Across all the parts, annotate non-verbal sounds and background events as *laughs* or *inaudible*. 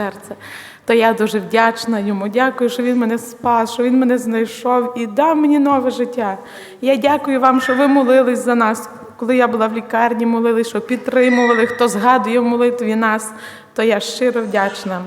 серце. То я дуже вдячна йому. Дякую, що він мене спас, що він мене знайшов і дав мені нове життя. Я дякую вам, що ви молились за нас. Коли я була в лікарні, молились, що підтримували, хто згадує в молитві нас, то я щиро вдячна.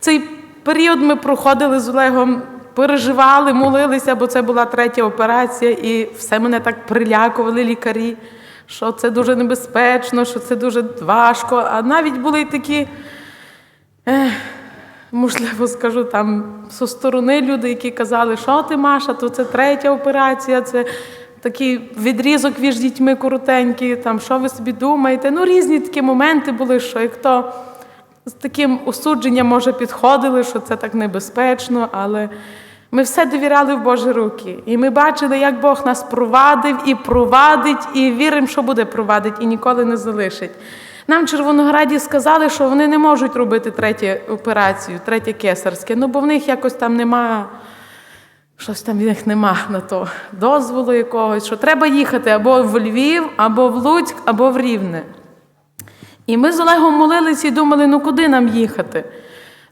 Цей період ми проходили з Олегом, переживали, молилися, бо це була третя операція, і все мене так прилякували лікарі, що це дуже небезпечно, що це дуже важко. А навіть були такі, можливо, скажу там зі сторони люди, які казали, що ти, Маша, то це третя операція, це такий відрізок між дітьми коротенький, там, що ви собі думаєте. Ну, різні такі моменти були, що як то з таким осудженням, може, підходили, що це так небезпечно, але ми все довіряли в Божі руки. І ми бачили, як Бог нас провадив і провадить, і віримо, що буде провадить, і ніколи не залишить. Нам Червонограді сказали, що вони не можуть робити третю операцію, третє кесарське, ну бо в них якось там немає. Щось там в них нема на то дозволу якогось, що треба їхати або в Львів, або в Луцьк, або в Рівне. І ми з Олегом молилися і думали, ну куди нам їхати?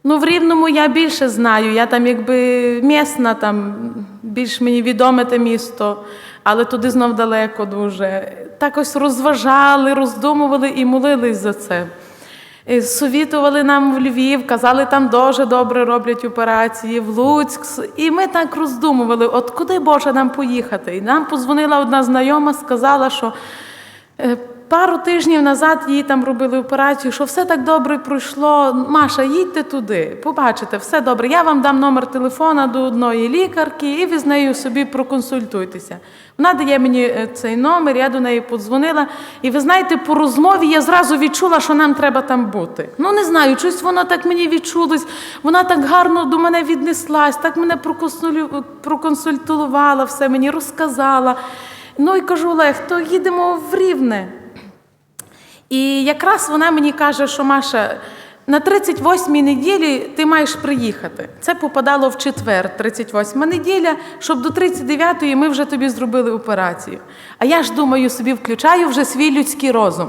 Ну, в Рівному я більше знаю, я там якби місна, там більш мені відоме те місто, але туди знов далеко дуже. Так ось розважали, роздумували і молились за це. Совітували нам в Львів, казали, там дуже добре роблять операції, в Луцьк. І ми так роздумували, от куди Боже нам поїхати? І нам позвонила одна знайома, сказала, що е, пару тижнів назад їй там робили операцію, що все так добре пройшло. Маша, їдьте туди, побачите, все добре. Я вам дам номер телефона до одної лікарки, і ви з нею собі проконсультуйтеся. Вона дає мені е, цей номер, я до неї подзвонила. І ви знаєте, по розмові я зразу відчула, що нам треба там бути. Ну не знаю, щось воно так мені відчулось. Вона так гарно до мене віднеслась, так мене проконсультувала, все мені розказала. Ну і кажу, Олег, то їдемо в Рівне. І якраз вона мені каже, що Маша, на 38-й неділі ти маєш приїхати. Це попадало в четвер, 38-ма неділя, щоб до 39-ї ми вже тобі зробили операцію. А я ж думаю, собі включаю вже свій людський розум.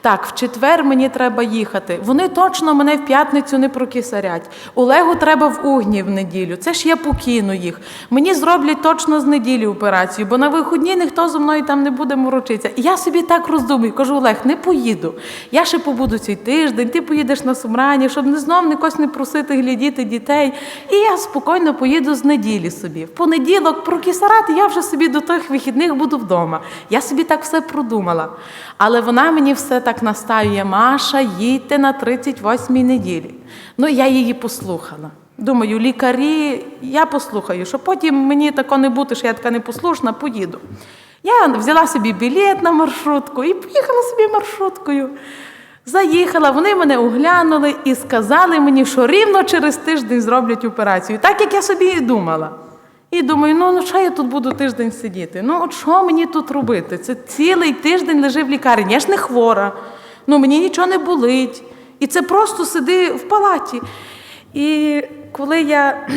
Так, в четвер мені треба їхати. Вони точно мене в п'ятницю не прокисарять. Олегу треба в угні в неділю. Це ж я покину їх. Мені зроблять точно з неділі операцію, бо на виходні ніхто зі мною там не буде морочитися. І я собі так роздумую, кажу, Олег, не поїду. Я ще побуду цей тиждень, ти поїдеш на сумрання, щоб не знов нікось не просити глядіти дітей. І я спокійно поїду з неділі собі. В понеділок прокисарати, я вже собі до тих вихідних буду вдома. Я собі так все продумала. Але вона мені все так настаює, Маша, їдьте на 38-й неділі. Ну, я її послухала. Думаю, лікарі, я послухаю, що потім мені тако не бути, що я така непослушна, поїду. Я взяла собі білет на маршрутку і поїхала собі маршруткою. Заїхала, вони мене оглянули і сказали мені, що рівно через тиждень зроблять операцію, так як я собі і думала. І думаю, ну, ну що я тут буду тиждень сидіти? Ну, от що мені тут робити? Це цілий тиждень лежи в лікарні. Я ж не хвора, ну мені нічого не болить. І це просто сиди в палаті. І коли я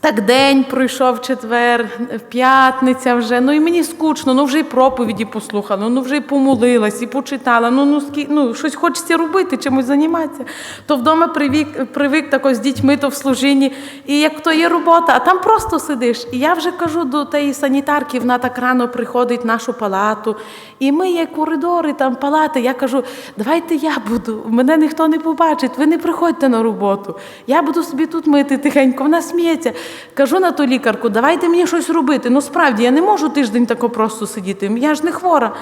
так день пройшов четвер, п'ятниця вже, ну і мені скучно, ну вже й проповіді послухала, ну вже й помолилась, і почитала, ну, ну, скі, ну щось хочеться робити, чимось займатися. То вдома привик, привик тако з дітьми, то в служінні, і як то є робота, а там просто сидиш. І я вже кажу до тієї санітарки, вона так рано приходить в нашу палату, і ми є коридори, там палати. Я кажу, давайте я буду, мене ніхто не побачить, ви не приходьте на роботу. Я буду собі тут мити тихенько, вона сміється. Кажу на ту лікарку, давайте мені щось робити. Ну справді я не можу тиждень тако просто сидіти, я ж не хвора.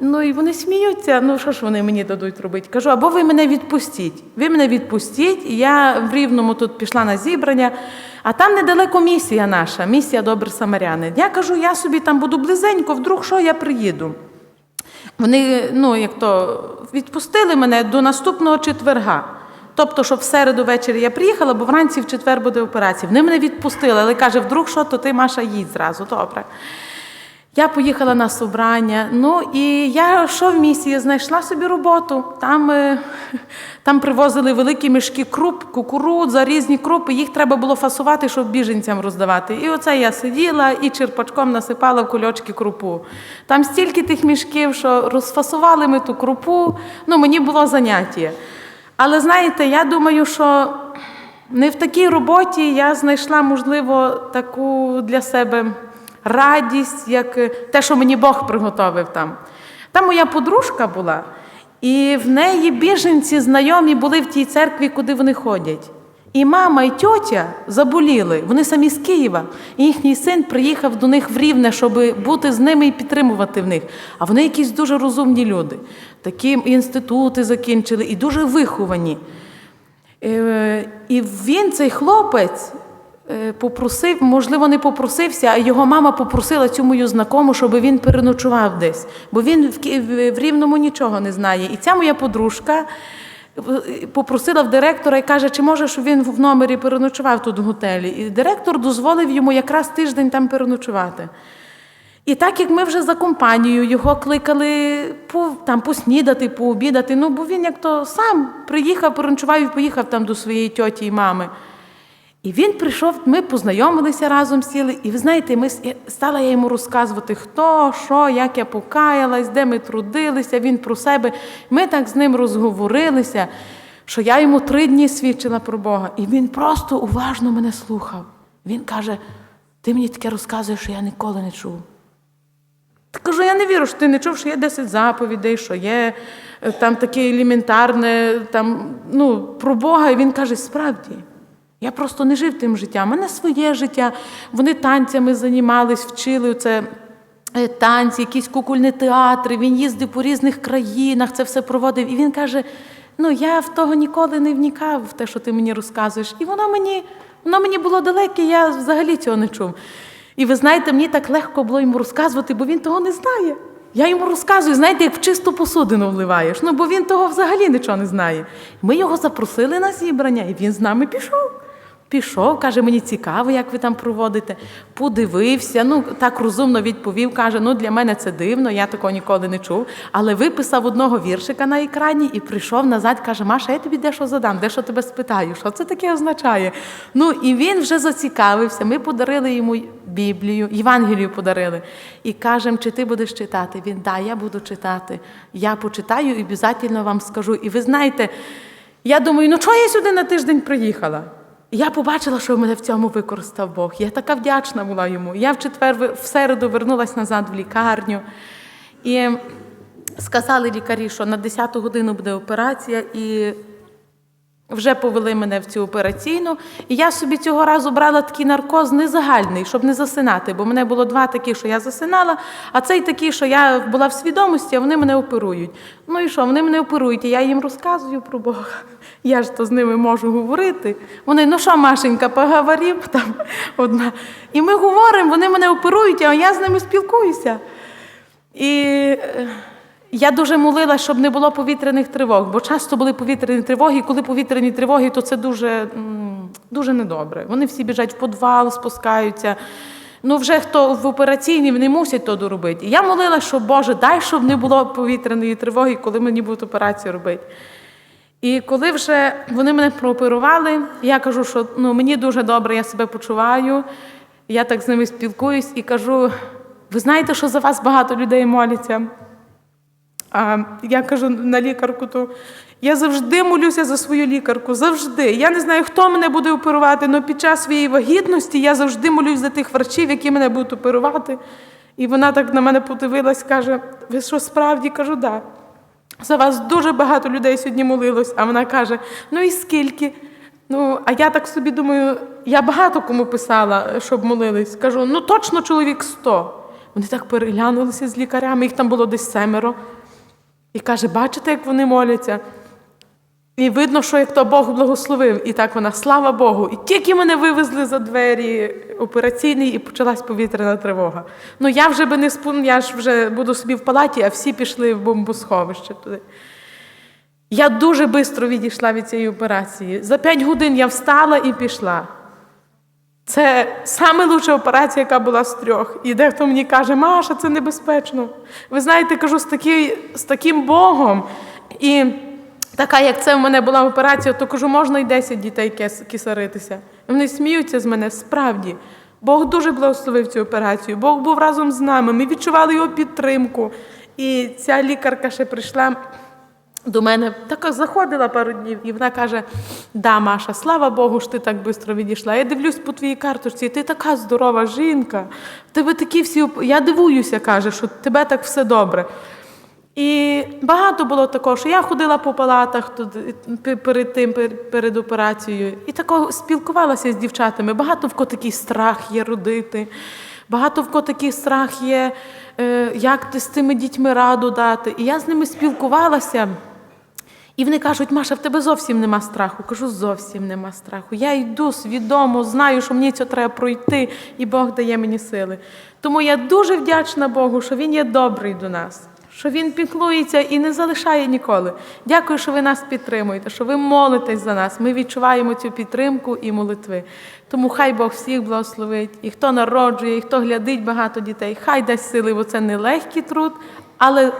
Ну і вони сміються. Ну що ж вони мені дадуть робити? Кажу, або ви мене відпустіть. Ви мене відпустіть. І я в Рівному тут пішла на зібрання, а там недалеко місія наша, місія Добрий Самарянин. Я кажу, я собі там буду близенько, вдруг що я приїду. Вони, ну як то, відпустили мене до наступного четверга. Тобто, щоб в середу ввечері я приїхала, бо вранці в четвер буде операція. Вони мене відпустили, але каже, вдруг що, то ти Маша їдь зразу. Добре. Я поїхала на собрання. Ну і я що в місії знайшла собі роботу. Там, е, там привозили великі мішки круп, кукурудза, різні крупи. Їх треба було фасувати, щоб біженцям роздавати. І оце я сиділа і черпачком насипала в кульочки крупу. Там стільки тих мішків, що розфасували ми ту крупу. Ну, мені було заняття. Але знаєте, я думаю, що не в такій роботі я знайшла, можливо, таку для себе радість, як е, те, що мені Бог приготовив там. Там моя подружка була, і в неї біженці знайомі були в тій церкві, куди вони ходять. І мама, і тьотя заболіли, вони самі з Києва. І їхній син приїхав до них в Рівне, щоб бути з ними і підтримувати в них. А вони якісь дуже розумні люди. Такі інститути закінчили і дуже виховані. Е, І він, цей хлопець, е, попросив, можливо, не попросився, а його мама попросила цю мою знакому, щоб він переночував десь. Бо він в Рівному нічого не знає. І ця моя подружка попросила в директора і каже, чи може, щоб він в номері переночував тут в готелі. І директор дозволив йому якраз тиждень там переночувати. І так як ми вже за компанією його кликали по, там, поснідати, пообідати, ну бо він як то сам приїхав, переночував і поїхав там до своєї тьоті і мами. І він прийшов, ми познайомилися разом сіли, і ви знаєте, ми стала я йому розказувати, хто, що, як я покаялась, де ми трудилися, він про себе. Ми так з ним розговорилися, що я йому три дні свідчила про Бога. І він просто уважно мене слухав. Він каже: ти мені таке розказуєш, що я ніколи не чув. Та кажу, я не вірю, що ти не чув, що є 10 заповідей, що є е, там таке елементарне, там, ну, про Бога. І він каже, справді, я просто не жив тим життям. У мене своє життя. Вони танцями займались, вчили це. е, Танці, якісь кукольні театри, він їздив по різних країнах, це все проводив. І він каже: ну я в того ніколи не вникав в те, що ти мені розказуєш. І воно мені, воно мені було далеке, я взагалі цього не чув. І ви знаєте, мені так легко було йому розказувати, бо він того не знає. Я йому розказую, знаєте, як в чисту посудину вливаєш. Ну, бо він того взагалі нічого не знає. Ми його запросили на зібрання, і він з нами пішов. Пішов, каже, мені цікаво, як ви там проводите. Подивився, ну так розумно відповів. Каже: ну для мене це дивно, я такого ніколи не чув. Але виписав одного віршика на екрані і прийшов назад. каже: Маша, я тобі дещо задам, дещо тебе спитаю, що це таке означає. Ну і він вже зацікавився. Ми подарили йому Біблію, Євангелію подарили. І кажемо, чи ти будеш читати? Він да, я буду читати. Я почитаю і обов'язково вам скажу. І ви знаєте, я думаю, ну чого я сюди на тиждень приїхала? Я побачила, що мене в цьому використав Бог. Я така вдячна була йому. Я в четвер в середу вернулася назад в лікарню. І сказали лікарі, що на 10 годину буде операція, і вже повели мене в цю операційну. І я собі цього разу брала такий наркоз незагальний, щоб не засинати. Бо мене було два такі, що я засинала, а цей такий, що я була в свідомості, а вони мене оперують. Ну і що, вони мене оперують, і я їм розказую про Бога. *laughs* Я ж то з ними можу говорити. Вони, ну що, Машенька, поговорив там одна. І ми говоримо, вони мене оперують, а я з ними спілкуюся. І е, я дуже молила, щоб не було повітряних тривог, бо часто були повітряні тривоги, і коли повітряні тривоги, то це дуже, дуже недобре. Вони всі біжать в підвал, спускаються. Ну, вже хто в операційній, вони мусять то доробити. І я молила, що Боже, дай, щоб не було повітряної тривоги, коли мені будуть операцію робити. І коли вже вони мене прооперували, я кажу, що ну, мені дуже добре, я себе почуваю. Я так з ними спілкуюсь і кажу: ви знаєте, що за вас багато людей моляться? А я кажу на лікарку, то я завжди молюся за свою лікарку, завжди. Я не знаю, хто мене буде оперувати, але під час своєї вагітності я завжди молюсь за тих врачів, які мене будуть оперувати. І вона так на мене подивилась, каже: ви що справді кажу, да. За вас дуже багато людей сьогодні молилось. А вона каже: ну і скільки? Ну, а я так собі думаю, я багато кому писала, щоб молились. Кажу, ну точно чоловік сто. Вони так переглянулися з лікарями, їх там було десь семеро. І каже, бачите, як вони моляться? І видно, що як то Бог благословив. І так вона, слава Богу. І тільки мене вивезли за двері операційний, і почалась повітряна тривога. Ну я вже би не спун, я ж вже буду собі в палаті, а всі пішли в бомбосховище туди. Я дуже швидко відійшла від цієї операції. За п'ять годин я встала і пішла. Це найкраща операція, яка була з трьох. І дехто мені каже, Маша, це небезпечно. Ви знаєте, кажу, з, такі, з таким Богом. І така, як це в мене була операція, то кажу, можна і 10 дітей кис- кисаритися. Вони сміються з мене, справді. Бог дуже благословив цю операцію. Бог був разом з нами. Ми відчували його підтримку. І ця лікарка ще прийшла до мене така заходила пару днів, і вона каже: Да, Маша, слава Богу, що ти так швидко відійшла. Я дивлюсь по твоїй карточці, ти така здорова жінка. В тебе такі всі. Я дивуюся, каже, що тебе так все добре. І багато було такого, що я ходила по палатах тут перед тим, перед операцією, і такого спілкувалася з дівчатами. Багато в кого такий страх є родити, багато в кого такий страх є, е, як ти з цими дітьми раду дати. І я з ними спілкувалася. І вони кажуть, Маша, в тебе зовсім нема страху. Кажу, зовсім нема страху. Я йду свідомо, знаю, що мені це треба пройти, і Бог дає мені сили. Тому я дуже вдячна Богу, що Він є добрий до нас, що Він піклується і не залишає ніколи. Дякую, що ви нас підтримуєте, що ви молитесь за нас. Ми відчуваємо цю підтримку і молитви. Тому хай Бог всіх благословить, і хто народжує, і хто глядить багато дітей, хай дасть сили, бо це не легкий труд, але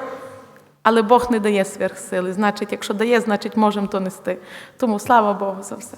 але Бог не дає сверхсили. Значить, якщо дає, значить можемо то нести. Тому слава Богу за все.